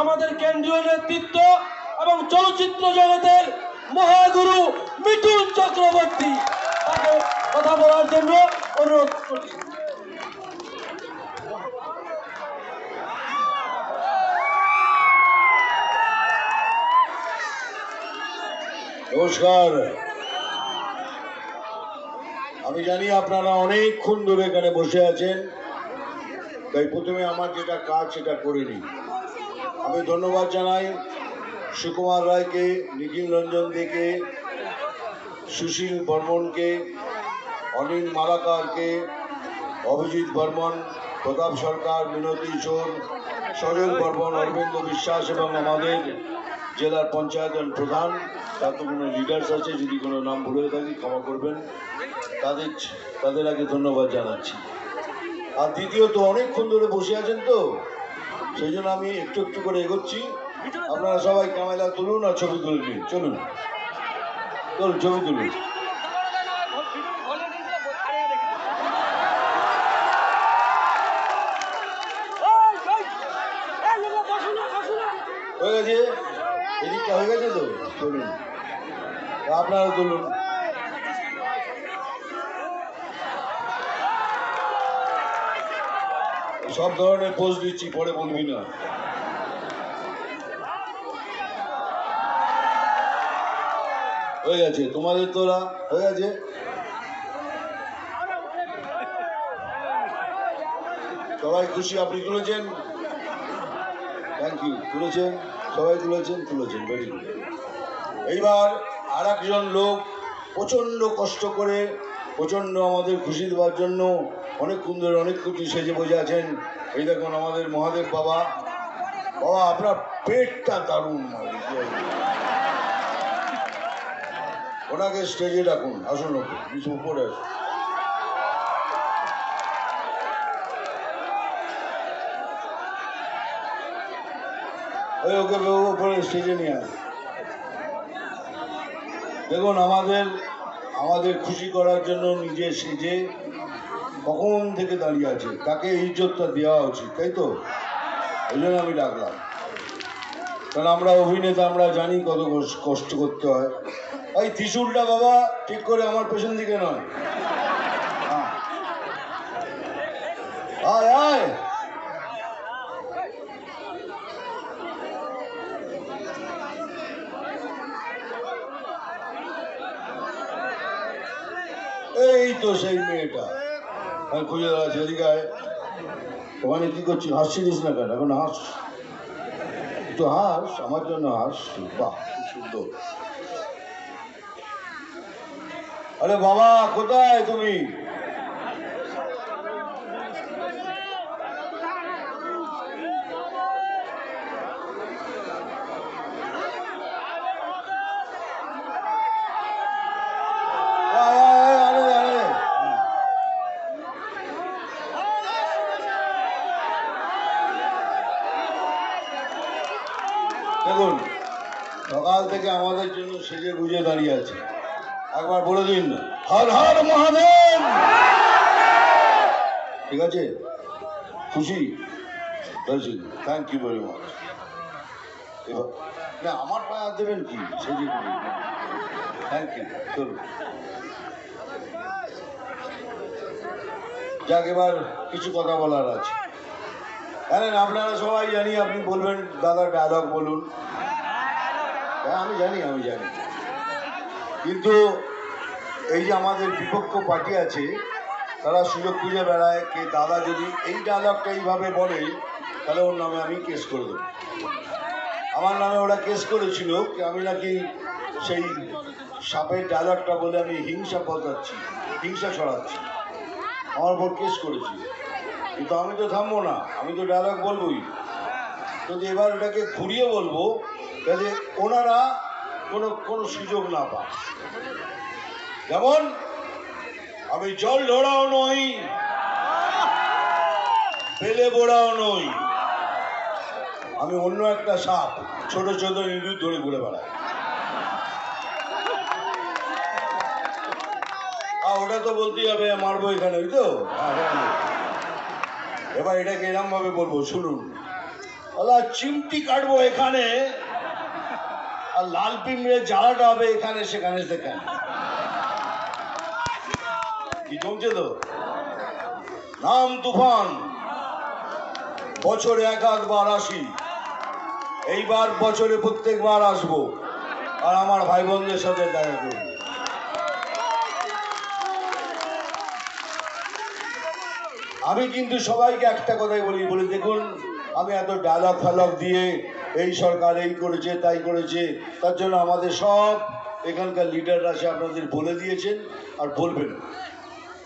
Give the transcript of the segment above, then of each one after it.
আমাদের কেন্দ্রীয় নেতৃত্ব এবং চলচ্চিত্র জগতের মহাগুরু মিঠুন চক্রবর্তী। তাকে কথা বলার জন্য অনুরোধ করছি নমস্কার। আমি জানি আপনারা অনেকক্ষণ ধরে এখানে বসে আছেন। তাই প্রথমে আমার যেটা কাজ সেটা করে নিই। আমি ধন্যবাদ জানাই সুকুমার রায়কে, নিখিল রঞ্জন দেকে, সুশীল বর্মনকে, অনিল মালাকারকে, অভিজিৎ বর্মন, প্রতাপ সরকার মিনতি চোর সজল বর্মন, অরবিন্দ বিশ্বাস এবং আমাদের জেলার পঞ্চায়েতের প্রধান। তার তো কোনো লিডার্স আছে, যদি কোনো নাম ভুলে থাকি ক্ষমা করবেন। তাদের তাদের আগে ধন্যবাদ জানাচ্ছি। আর দ্বিতীয়ত অনেকক্ষণ ধরে বসে আছেন তো, সেই জন্য আমি একটু একটু করে এগোচ্ছি। আপনারা সবাই ক্যামেরা তুলুন আর ছবি তুলবি চলুন। চলুন, ছবি তুলুন। হয়ে গেছে? এদিকটা হয়ে গেছে তো? চলুন। আপনারা তুলুন। সব ধরনের পোস্ট দিচ্ছি পরে বলবি না। হয়ে গেছে, তোমাদের তোরা হয়ে গেছে। সবাই খুশি, আপনি তুলেছেন? থ্যাংক ইউ তুলেছেন? সবাই তুলেছেন? তুলেছেন ভেরি গুড এইবার আর একজন লোক প্রচণ্ড কষ্ট করে, প্রচণ্ড আমাদের খুশি দেওয়ার জন্য অনেকক্ষণ ধরে অনেক কিছু সেজে বসে আছেন। এই দেখুন আমাদের মহাদেব বাবা। বাবা আপনার পেটটা দারুণ ওনাকে স্টেজে ডাকুন। আসুন ওকে, কিছু উপরে আসুন। ওই ওকে উপরে স্টেজে নিয়ে আস দেখুন আমাদের আমাদের খুশি করার জন্য নিজে সেজে কখন থেকে দাঁড়িয়ে আছে? তাকে এই ইজ্জতটা দেওয়া উচিত, তাই তো? ওই জন্য আমি ডাকলাম। কারণ আমরা অভিনেতা, আমরা জানি কত কষ্ট করতে হয়। ওই ত্রিশুলটা বাবা, ঠিক করে আমার পেছন দিকে নয়। আয় আয়। এই তো সেই মেয়েটা। আমি খুঁজে দাঁড়াচ্ছি এদিকে। ওখানে কি করছি? হাসছিলিস না কেন? এখন হাস। একটু হাস, আমার জন্য হাস। বাহ সুন্দর। আরে বাবা, কোথায় তুমি আয়, আয়, আয়, আরে, আরে। দেখুন সকাল থেকে আমাদের জন্য সেজে গুজে দাঁড়িয়ে আছে। একবার বলে দিন, হর হর মহাদেব! ঠিক আছে? খুশি? থ্যাংক ইউ ভেরি মাচ না, আমার পায়ে হাত দেবেন কি? সেজে গুজে। থ্যাংক ইউ চলুন। যাক, এবার কিছু কথা বলার আছে। জানেন আপনারা সবাই জানি, আপনি বলবেন দাদা ডায়লগ বলুন। আমি জানি আমি জানি। কিন্তু এই যে আমাদের বিপক্ষ পার্টি আছে, তারা সুযোগ খুঁজে বেড়ায় কে দাদা যদি এই ডায়লগটা এইভাবে বলে, তাহলে ওর নামে আমি কেস করে দেবো। আমার নামে ওরা কেস করেছিল আমি নাকি সেই সাপের ডায়লগটা বলে আমি হিংসা পচাচ্ছি, হিংসা ছড়াচ্ছি। আমার উপর কেস করেছিল। কিন্তু আমি তো থামবো না, আমি তো ডায়লগ বলবোই। কিন্তু এবার ওটাকে ঘুরিয়ে বলব যাতে ওনারা কোনো কোনো সুযোগ না পান। যেমন আমি জল ঢোড়াও নই বেলে বোড়াও নই আমি অন্য একটা সাপ ছোট ছোট ইঁদুর ধরে ঘুরে বেড়াই। ওটা তো বলতেই হবে মারবো এখানে ওই তো। হ্যাঁ, হ্যাঁ। এবার এটাকে এরম ভাবে বলব শুনুন। ওলা চিমটি কাটবো এখানে। আর লাল পিমড়ে জ্বালাটা হবে এখানে, সেখানে সেখানে। কি জমছে তো? নাম তুফান। বছরে এক একবার আসি। এইবার বছরে প্রত্যেকবার আসব। আর আমার ভাই বোনদের সাথে দেখা করব। আমি কিন্তু সবাইকে একটা কথাই বলি বলি দেখুন আমি এত ডায়লগ ফালগ দিয়ে এই সরকার এই করেছে, তাই করেছে, তার জন্য আমাদের সব এখানকার লিডাররা আছে আপনাদের বলে দিয়েছেন আর বলবেন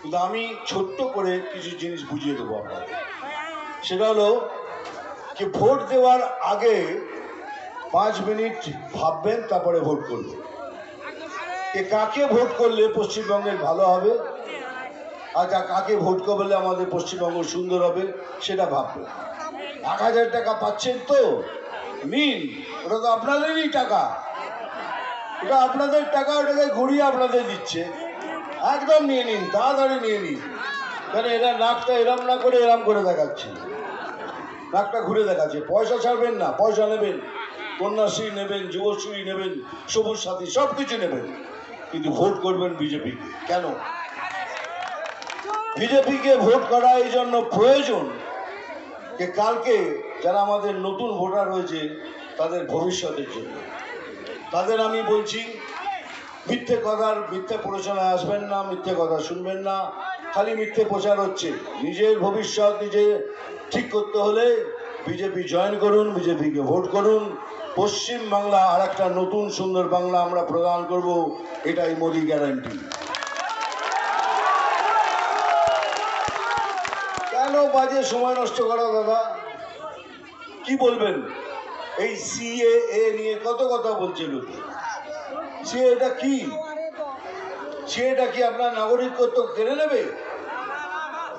কিন্তু আমি ছোট্ট করে কিছু জিনিস বুঝিয়ে দেবো আপনাদের। সেটা হলো কি ভোট দেওয়ার আগে পাঁচ মিনিট ভাববেন, তারপরে ভোট করবেন। এ কাকে ভোট করলে পশ্চিমবঙ্গের ভালো হবে? আর কা- কাকে ভোট করলে আমাদের পশ্চিমবঙ্গ সুন্দর হবে, সেটা ভাববেন। এক হাজার টাকা পাচ্ছেন তো? নিন ওটা তো আপনাদেরই টাকা। ওটা আপনাদের টাকা, ওটাকে ঘুরিয়ে আপনাদের দিচ্ছে। একদম নিয়ে নিন, তাড়াতাড়ি নিয়ে নিন। কারণ এরা নাকটা এরম না করে এরম করে দেখাচ্ছে। নাকটা ঘুরে দেখাচ্ছে। পয়সা ছাড়বেন না, পয়সা নেবেন। কন্যাশ্রী নেবেন, যুবশ্রী নেবেন, সবুজ সাথী সব কিছু নেবেন। কিন্তু ভোট করবেন বিজেপি কেন? বিজেপিকে ভোট করা এই জন্য প্রয়োজন যে কালকে যারা আমাদের নতুন ভোটার হয়েছে, তাদের ভবিষ্যতের জন্য। তাদের আমি বলছি, মিথ্যে কথার মিথ্যে প্রচারে আসবেন না, মিথ্যে কথা শুনবেন না। খালি মিথ্যে প্রচার হচ্ছে। নিজের ভবিষ্যৎ নিজে ঠিক করতে হলে বিজেপি জয়েন করুন, বিজেপিকে ভোট করুন। পশ্চিম বাংলা আর একটা নতুন সুন্দর বাংলা আমরা প্রদান করব, এটাই মোদি গ্যারান্টি বাজে, সময় নষ্ট করা দাদা কি বলবেন? এই সিএ নিয়ে কত কথা বলছে লোকে? সিএটা কি? সিএটা কি আপনার নাগরিকত্ব কেড়ে নেবে?